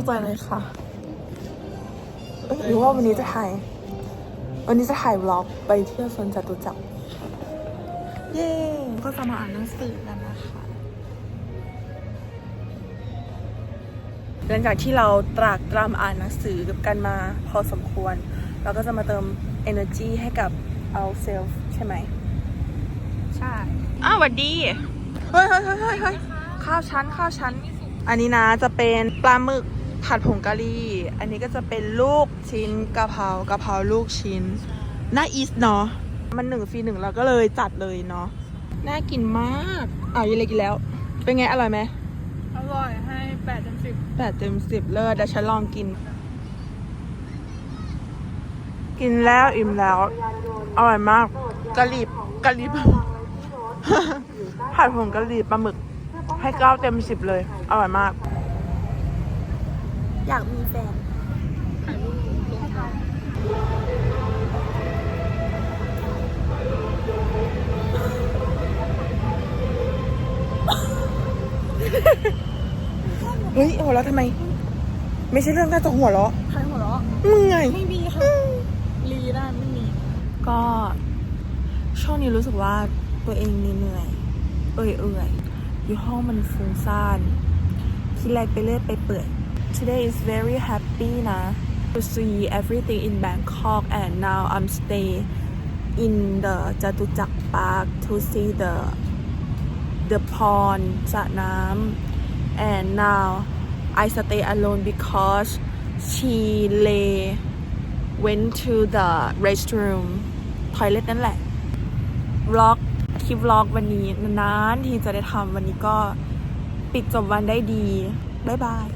กใจเลยค่ะเอ้ยหรือว่าวันนี้จะถ่าย วันนี้จะถ่ายวล็อกไปเที่ยวสวนจตุจักร เย้ ก็จะมาอ่านหนังสือกันนะคะ หลังจากที่เราตรากตรำอ่านหนังสือกันมาพอสมควร เราก็จะมาเติม energy ให้กับ ourselves ใช่ไหม ใช่ อ้าวสวัสดี เฮ้ยเฮ้ยเฮ้ยเฮ้ยเฮ้ยข้าวชั้นข้าวชั้น อันนี้นะจะเป็นปลาหมึก ผัดผงกะหรี่ อันนี้ก็จะเป็นลูกชิ้นกะเพรากะเพราลูกชิ้นน่าอีสเนาะ มันหนึ่งฟรีหนึ่งเราก็เลยจัดเลยเนาะ น่ากินมากอะยังเลยกินแล้ว เป็นไงอร่อยไหม อร่อยให้แปดเต็มสิบแปดเต็มสิบเลิศเดี๋ยวฉันลองกิน กินแล้วอิ่มแล้ว อร่อยมาก กะหรี่กะหรี่ผัดผงกะหรี่ปลาหมึก ให้เก้าเต็มสิบเลย อร่อยมาก อยากมีแฟนถ่ายรูปลงทางเฮ้ยหัวเราะทำไม ไม่ใช่เรื่องน่าจะหัวเราะใครหัวเราะมึงไง ไม่มีค่ะลีได้ไม่มี ก็ช่วงนี้รู้สึกว่าตัวเองเหนื่อยๆเอื่อยเอื่อยๆอยู่ห้องมันฟุ้งซ่านคิดอะไรไปเรื่อยไปเปื่อย Today is very happy นะ to see everything in Bangkok and now I'm stay in the Jatuchak Park to see the the pond สระน้ำ and now I stay alone because she lay went to the restroom toilet นั่นแหละวล็อกคลิปวล็อกวันนี้นานๆที่จะได้ทำวันนี้ก็ปิดจบวันได้ดี บ๊ายบาย